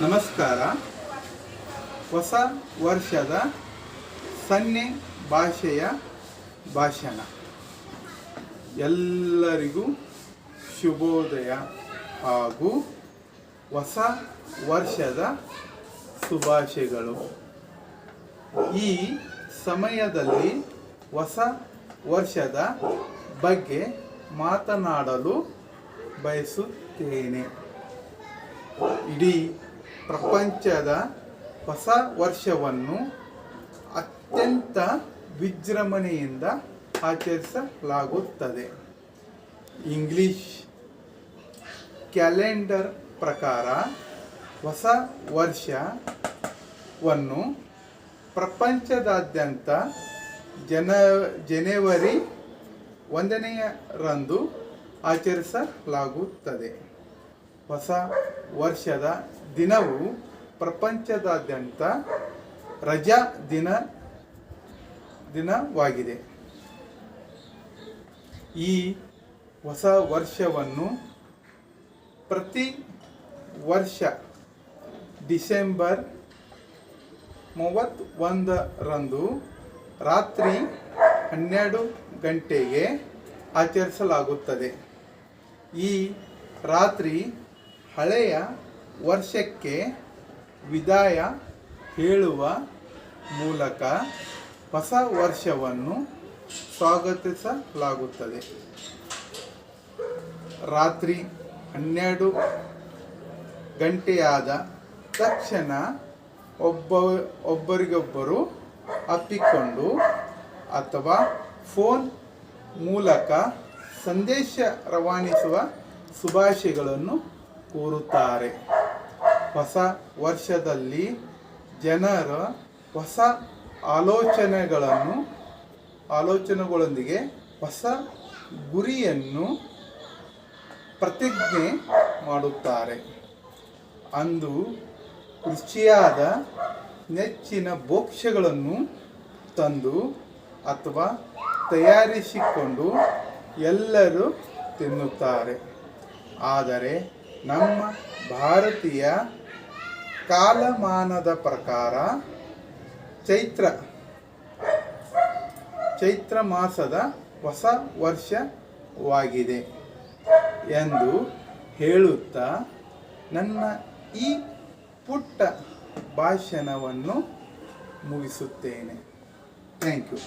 ನಮಸ್ಕಾರ. ಹೊಸ ವರ್ಷದ ಸನ್ನೆ ಭಾಷೆಯ ಭಾಷಣ. ಎಲ್ಲರಿಗೂ ಶುಭೋದಯ ಹಾಗೂ ಹೊಸ ವರ್ಷದ ಶುಭಾಶಯಗಳು. ಈ ಸಮಯದಲ್ಲಿ ಹೊಸ ವರ್ಷದ ಬಗ್ಗೆ ಮಾತನಾಡಲು ಬಯಸುತ್ತೇನೆ. ಇಡೀ ಪ್ರಪಂಚದ ಹೊಸ ವರ್ಷವನ್ನು ಅತ್ಯಂತ ವಿಜೃಂಭಣೆಯಿಂದ ಆಚರಿಸಲಾಗುತ್ತದೆ. ಇಂಗ್ಲಿಷ್ ಕ್ಯಾಲೆಂಡರ್ ಪ್ರಕಾರ ಹೊಸ ವರ್ಷವನ್ನು ಪ್ರಪಂಚದಾದ್ಯಂತ ಜನ, ಜನವರಿ ಒಂದನೆಯರಂದು ಆಚರಿಸಲಾಗುತ್ತದೆ. ಹೊಸ ವರ್ಷದ ದಿನವು ಪ್ರಪಂಚದಾದ್ಯಂತ ರಜಾ ದಿನ ದಿನವಾಗಿದೆ. ಈ ಹೊಸ ವರ್ಷವನ್ನು ಪ್ರತಿ ವರ್ಷ ಡಿಸೆಂಬರ್ ಮೂವತ್ತೊಂದರಂದು ರಾತ್ರಿ ಹನ್ನೆರಡು ಗಂಟೆಗೆ ಆಚರಿಸಲಾಗುತ್ತದೆ. ಈ ರಾತ್ರಿ ಹಳೆಯ ವರ್ಷಕ್ಕೆ ವಿದಾಯ ಹೇಳುವ ಮೂಲಕ ಹೊಸ ವರ್ಷವನ್ನು ಸ್ವಾಗತಿಸಲಾಗುತ್ತದೆ. ರಾತ್ರಿ ಹನ್ನೆರಡು ಗಂಟೆಯಾದ ತಕ್ಷಣ ಒಬ್ಬ, ಒಬ್ಬರಿಗೊಬ್ಬರು ಅಪ್ಪಿಕೊಂಡು ಅಥವಾ ಫೋನ್ ಮೂಲಕ ಸಂದೇಶ ರವಾನಿಸುವ ಶುಭಾಶಯಗಳನ್ನು ಕೋರುತ್ತಾರೆ. ಹೊಸ ವರ್ಷದಲ್ಲಿ ಜನರ ಹೊಸ ಆಲೋಚನೆಗಳನ್ನು, ಆಲೋಚನೆಗಳೊಂದಿಗೆ ಹೊಸ ಗುರಿಯನ್ನು ಪ್ರತಿಜ್ಞೆ ಮಾಡುತ್ತಾರೆ. ಅಂದು ರುಚಿಯಾದ ನೆಚ್ಚಿನ ಭೋಕ್ಷಗಳನ್ನು ತಂದು ಅಥವಾ ತಯಾರಿಸಿಕೊಂಡು ಎಲ್ಲರೂ ತಿನ್ನುತ್ತಾರೆ. ಆದರೆ ನಮ್ಮ ಭಾರತೀಯ ಕಾಲಮಾನದ ಪ್ರಕಾರ ಚೈತ್ರ ಚೈತ್ರ ಮಾಸದ ಹೊಸ ವರ್ಷವಾಗಿದೆ ಎಂದು ಹೇಳುತ್ತಾ, ನನ್ನ ಈ ಪುಟ್ಟ ಭಾಷಣವನ್ನು ಮುಗಿಸುತ್ತೇನೆ. Thank you